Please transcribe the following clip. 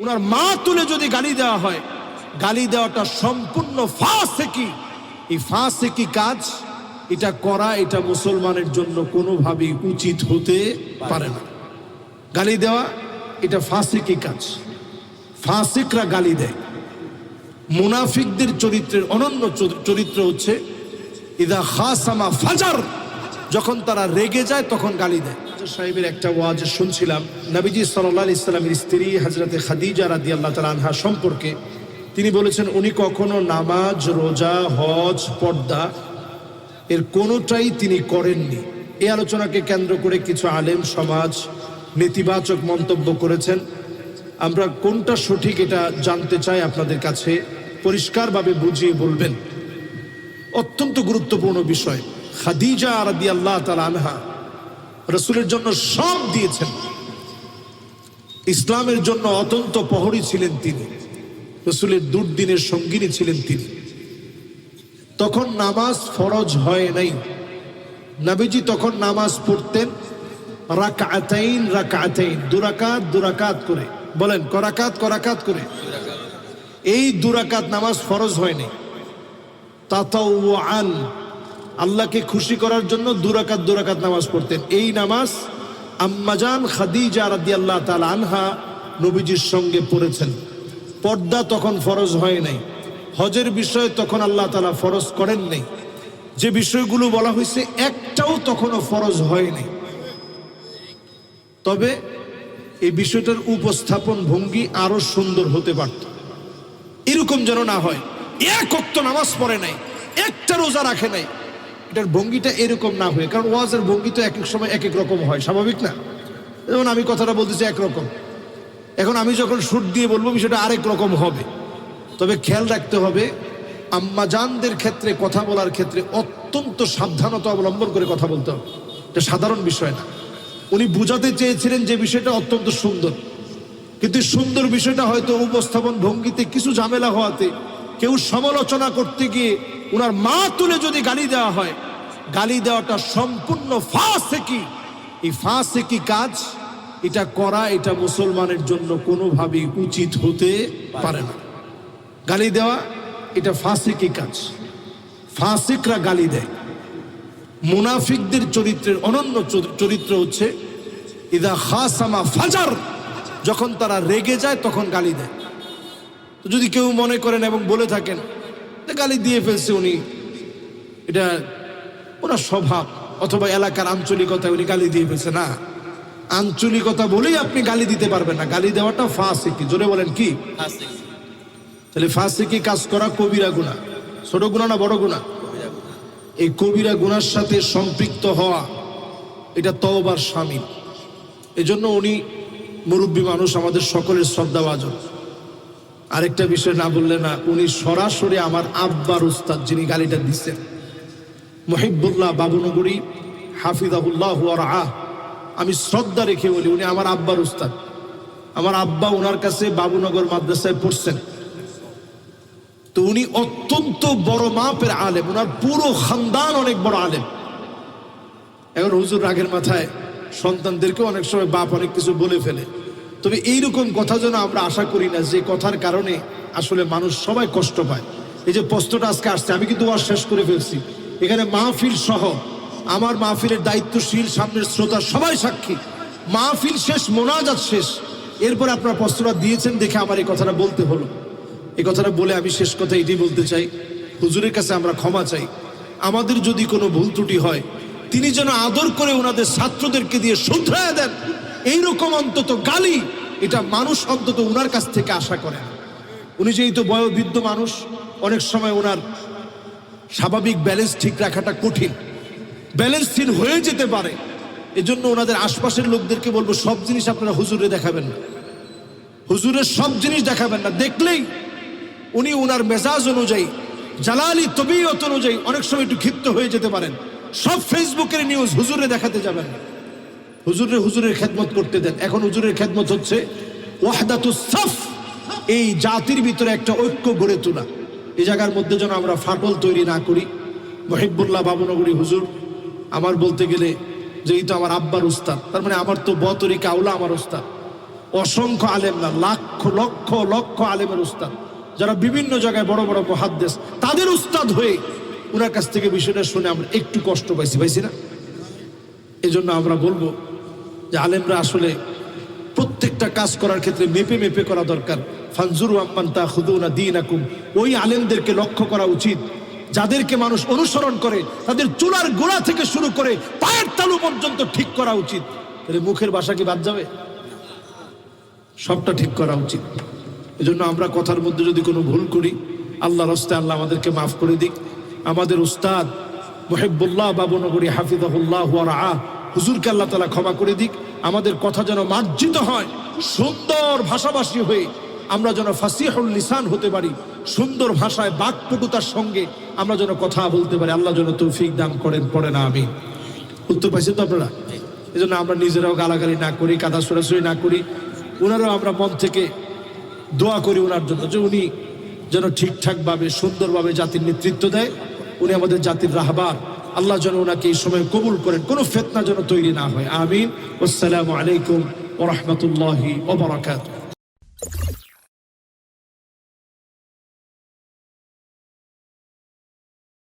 উনার মা তুলে যদি গালি দেওয়া হয়, গালি দেওয়াটা সম্পূর্ণ ফাঁসেকি। এই ফাঁসেকি কাজ, এটা করা, এটা মুসলমানের জন্য কোনোভাবেই উচিত হতে পারে না। গালি দেওয়া, এটা ফাঁসেকি কাজ। ফাঁসিকরা গালি দেয়। মুনাফিকদের চরিত্রের অনন্য চরি- চরিত্র হচ্ছে, ইদা খাসামা ফাজার। যখন তারা রেগে যায়, তখন গালি দেয়। সাহেবের একটা ওয়াজ শুনছিলাম। নবীজি সাল্লাহ ইসলামের স্ত্রী হজরতে খাদিজা রাদি আল্লাহ সম্পর্কে। তিনি বলেছেন, উনি কখনো নামাজ, রোজা, হজ, পর্দা এর কোনোটাই তিনি করেননি। এই আলোচনাকে কেন্দ্র করে কিছু আলেম সমাজ নেতিবাচক মন্তব্য করেছেন। আমরা কোনটা সঠিক এটা জানতে চাই আপনাদের কাছে। পরিষ্কারভাবে বুঝিয়ে বলবেন। অত্যন্ত গুরুত্বপূর্ণ বিষয়। খাদিজা রাদি আল্লাহ তালা আনহা রসুলের জন্য সব দিয়েছেন। ইসলামের জন্য অত্যন্ত প্রহরী ছিলেন তিনি। রসুলের দুর্দিনের সঙ্গিনী ছিলেন তিনি। তখন নামাজ ফরজ হয় নাই। নবীজি তখন নামাজ পড়তেন রাকাতাইন রাকাতাইন, দুরাকাত দুরাকাত করে। বলেন, করাকাত করাকাত করে। এই দুরাকাত নামাজ ফরজ হয়নি তাতাওয়ান আল্লাহকে খুশি করার জন্য দুরাকাত দুরাকাত নামাজ পড়তেন। এই নামাজ আম্মাজান খাদিজা রাদি আল্লাহ তাআলা আনহা নবীজির সঙ্গে পড়েছেন। পর্দা তখন ফরজ হয় নাই। হজের বিষয়ে তখন আল্লাহ তালা ফরজ করেন নাই। যে বিষয়গুলো বলা হয়েছে, একটাও তখনও ফরজ হয়নি তবে এই বিষয়টার উপস্থাপন ভঙ্গি আরও সুন্দর হতে পারত। এরকম যেন না হয়, এক অক্ত নামাজ পড়ে নাই, একটা রোজা রাখে নাই এটার ভঙ্গিটা এরকম না হয়ে, কারণ ওয়াজের ভঙ্গি তো এক এক সময় এক এক রকম হয়, স্বাভাবিক না? যেমন আমি কথাটা বলতেছি একরকম এখন আমি যখন সুর দিয়ে বলব, বিষয়টা আরেক রকম হবে। তবে খেয়াল রাখতে হবে আম্মাজানদের ক্ষেত্রে কথা বলার ক্ষেত্রে অত্যন্ত সাবধানতা অবলম্বন করে কথা বলতে হবে। এটা সাধারণ বিষয় না। উনি বুঝাতে চেয়েছিলেন যে বিষয়টা অত্যন্ত সুন্দর। কিন্তু সুন্দর বিষয়টা হয়তো উপস্থাপন ভঙ্গিতে কিছু ঝামেলা হওয়াতে কেউ সমালোচনা করতে গিয়ে উনার মা তুলে যদি গালি দেওয়া হয়, গালি দেওয়াটা সম্পূর্ণ ফাঁসেকি। এই ফাঁসেকি কাজ, এটা করা, এটা মুসলমানের জন্য কোনোভাবেই উচিত হতে পারে না। গালি দেওয়া, এটা ফাঁসিকি কাজ। ফাঁসিকরা গালি দেয়। মুনাফিকদের চরিত্রের অনন্য চরিত্র হচ্ছে, ইদা খাসামা ফাজার, যখন তারা রেগে যায় তখন গালি দেয়। যদি কেউ মনে করেন এবং বলে থাকেন গালি দিয়ে ফেলছে উনি। এটা ওনার স্বভাব অথবা এলাকার আঞ্চলিকতায় উনি গালি দিয়ে ফেলছে না। আঞ্চলিকতা বলেই আপনি গালি দিতে পারবেন না। গালি দেওয়াটা ফাঁসিকি। জোরে বলেন কি? তাহলে ফাঁসিকি কাজ করা কবিরা গুণা। ছোট গুণা না বড় গুণা? এই কবিরা গুনার সাথে সম্পৃক্ত হওয়া এটা তওবার সামিল। এজন্য উনি মুরব্বী মানুষ আমাদের সকলের শ্রদ্ধাভাজন। আরেকটা বিষয় না বললে না, উনি সরাসরি আমার আব্বার উস্তাদ যিনি গালিটা দিচ্ছেন। মহিবুল্লাহ বাবুনগরী হাফিজাহুল্লাহ আহ আমি শ্রদ্ধা রেখে বলি, উনি আমার আব্বার উস্তাদ। আমার আব্বা ওনার কাছে বাবুনগর মাদ্রাসায় পড়ছেন। তো উনি অত্যন্ত বড় মাপের আলেম ওনার পুরো খানদান অনেক বড় আলেম। এখন হুজুর রাগের মাথায় সন্তানদেরকে অনেক সময় বাপ অনেক কিছু বলে ফেলে। তবে এইরকম কথা যেন আমরা আশা করি না, যে কথার কারণে আসলে মানুষ সবাই কষ্ট পায়। এই যে প্রশ্নটা আজকে আসছে, আমি কিন্তু ওয়াজ শেষ করে ফেলছি। এখানে মাহফিল সহ, আমার মাহফিলের দায়িত্বশীল সামনের শ্রোতা সবাই সাক্ষী। মাহফিল শেষ, মোনাজাত শেষ। এরপর আপনার প্রশ্নটা দিয়েছেন দেখে আমার এই কথাটা বলতে হলো। এই কথাটা বলে আমি শেষ কথা এটাই বলতে চাই। হুজুরের কাছে আমরা ক্ষমা চাই। আমাদের যদি কোনো ভুল ত্রুটি হয় তিনি যেন আদর করে ওনাদের ছাত্রদেরকে দিয়ে শুধরায় দেন। এইরকম অন্তত গালি এটা মানুষ অন্তত ওনার কাছ থেকে আশা করে না। উনি যেহেতু বয়োবৃদ্ধ মানুষ, অনেক সময় ওনার স্বাভাবিক ব্যালেন্স ঠিক রাখাটা কঠিন। ব্যালেন্সহীন হয়ে যেতে পারে। এজন্য ওনাদের আশপাশের লোকদেরকে বলব, সব জিনিস আপনারা হুজুরে দেখাবেন না। হুজুরের সব জিনিস দেখাবেন না। দেখলেই উনি ওনার মেজাজ অনুযায়ী, জালালি তবিয়ত অনুযায়ী অনেক সময় একটু ক্ষিপ্ত হয়ে যেতে পারেন। সব ফেসবুকের নিউজ হুজুরে দেখাতে যাবেন। হুজুরে হুজুরের খেদমত করতে দেন। এখন হুজুরের খেদমত হচ্ছে এই জাতির ভিতরে একটা ঐক্য গড়ে তোলা। এই জায়গার মধ্যে যেন আমরা ফাটল তৈরি না করি। মহিবুল্লাহ বাবুনগরী হুজুর, আমার বলতে গেলে যে এই তো আমার আব্বার উস্তাদ, তার মানে আমার তো বতরিকা আউলা আমার উস্তাদ। অসংখ্য আলেম না, লাখ, লক্ষ লক্ষ আলেমের উস্তাদ। যারা বিভিন্ন জায়গায় বড় বড় মহাদ্দেশ, তাদের উস্তাদ হয়ে ওনার কাছ থেকে বিষয়টা শুনে আমরা একটু কষ্ট পাইছি পাইছি না? এই জন্য আমরা বলব যে আলেমরা আসলে প্রত্যেকটা কাজ করার ক্ষেত্রে মেপে মেপে করা দরকার। ফানজুরু আম্মান তা খুদুনা দিন আকুম ওই আলেমদেরকে লক্ষ্য করা উচিত। যাদেরকে মানুষ অনুসরণ করে, তাদের চুলার গোড়া থেকে শুরু করে পায়ের তালু পর্যন্ত ঠিক করা উচিত। তাহলে মুখের বাসা কি বাদ যাবে? সবটা ঠিক করা উচিত। এজন্য আমরা কথার মধ্যে যদি কোনো ভুল করি আল্লাহ রস্তে আল্লাহ আমাদেরকে মাফ করে দিক। আমাদের উস্তাদ মোহেবুল্লাহ বাবুনগরী হাফিজাহুল্লাহ আহ হুজুরকে আল্লাহ তালা ক্ষমা করে দিক। আমাদের কথা যেন মার্জিত হয়, সুন্দর ভাষাভাষী হয়ে আমরা যেন ফাসিহুল লিসান হতে পারি, সুন্দর ভাষায় বাকপটুতার সঙ্গে আমরা যেন কথা বলতে পারি। আল্লাহ যেন তৌফিক দান করেন পড়ে না আমি উত্তর পাইছেন তো আপনারা? এই জন্য আমরা নিজেরাও গালাগালি না করি, কাদা সরাসরি না করি। ওনারাও আমরা মন থেকে দোয়া করি ওনার জন্য যে উনি যেন ঠিকঠাকভাবে, সুন্দরভাবে জাতির নেতৃত্ব দেয়। উনি আমাদের জাতির রাহবার। আল্লাহ যেন ওনাকে এই সময় কবুল করেন, কোনো ফেতনা যেন তৈরি না হয়। আমিন। আসসালামু আলাইকুম ওরহমতুল্লাহি ওবরাকাতুহ